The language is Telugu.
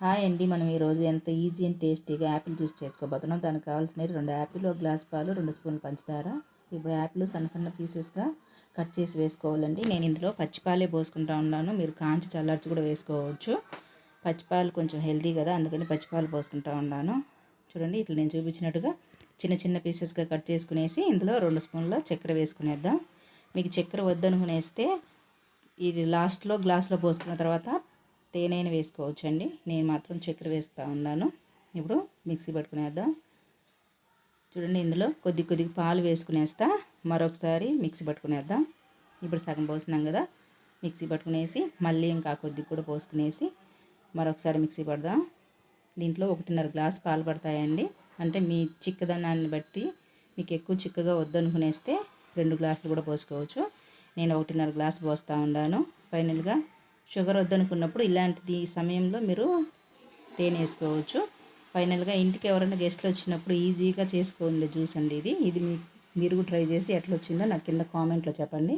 హాయ్ అండి. మనం ఈరోజు ఎంత ఈజీ అండ్ టేస్టీగా యాపిల్ జ్యూస్ చేసుకోబోతున్నాం. దానికి కావాల్సినవి రెండు యాపిల్ ఒక గ్లాస్ పాలు రెండు స్పూన్లు పంచదార. ఇప్పుడు యాపిల్ సన్న సన్న పీసెస్గా కట్ చేసి వేసుకోవాలండి. నేను ఇందులో పచ్చిపాలే పోసుకుంటా ఉన్నాను. మీరు కాంచి చల్లార్చి కూడా వేసుకోవచ్చు. పచ్చిపాలు కొంచెం హెల్తీ కదా అందుకని పచ్చిపాలు పోసుకుంటా ఉన్నాను. చూడండి ఇట్లా నేను చూపించినట్టుగా చిన్న చిన్న పీసెస్గా కట్ చేసుకునేసి ఇందులో రెండు స్పూన్ల చక్కెర వేసుకునేద్దాం. మీకు చక్కెర వద్దనుకునేస్తే ఇది లాస్ట్లో గ్లాస్లో పోసుకున్న తర్వాత తేనెను వేసుకోవచ్చండి. నేను మాత్రం చక్కెర వేస్తూ ఉన్నాను. ఇప్పుడు మిక్సీ పట్టుకునేద్దాం. చూడండి ఇందులో కొద్ది కొద్దిగా పాలు వేసుకునేస్తా. మరొకసారి మిక్సీ పట్టుకునేద్దాం. ఇప్పుడు సగం పోసినాం కదా. మిక్సీ పట్టుకునేసి మళ్ళీ ఇంకా కొద్ది కూడా పోసుకునేసి మరొకసారి మిక్సీ పడదాం. దీంట్లో ఒకటిన్నర గ్లాస్ పాలు పడతాయండి. అంటే మీ చిక్కదనాన్ని బట్టి మీకు ఎక్కువ చిక్కగా వద్దనుకునేస్తే రెండు గ్లాసులు కూడా పోసుకోవచ్చు. నేను ఒకటిన్నర గ్లాస్ పోస్తూ ఉన్నాను. ఫైనల్గా షుగర్ వద్దనుకున్నప్పుడు ఇలాంటిది సమయంలో మీరు తేనె వేసుకోవచ్చు ఫైనల్గా ఇంటికి ఎవరైనా గెస్ట్లు వచ్చినప్పుడు ఈజీగా చేసుకోండి జ్యూస్ అండి ఇది. ఇది మీ మీరు ట్రై చేసి ఎట్లా వచ్చిందో నాకు కింద కామెంట్లో చెప్పండి.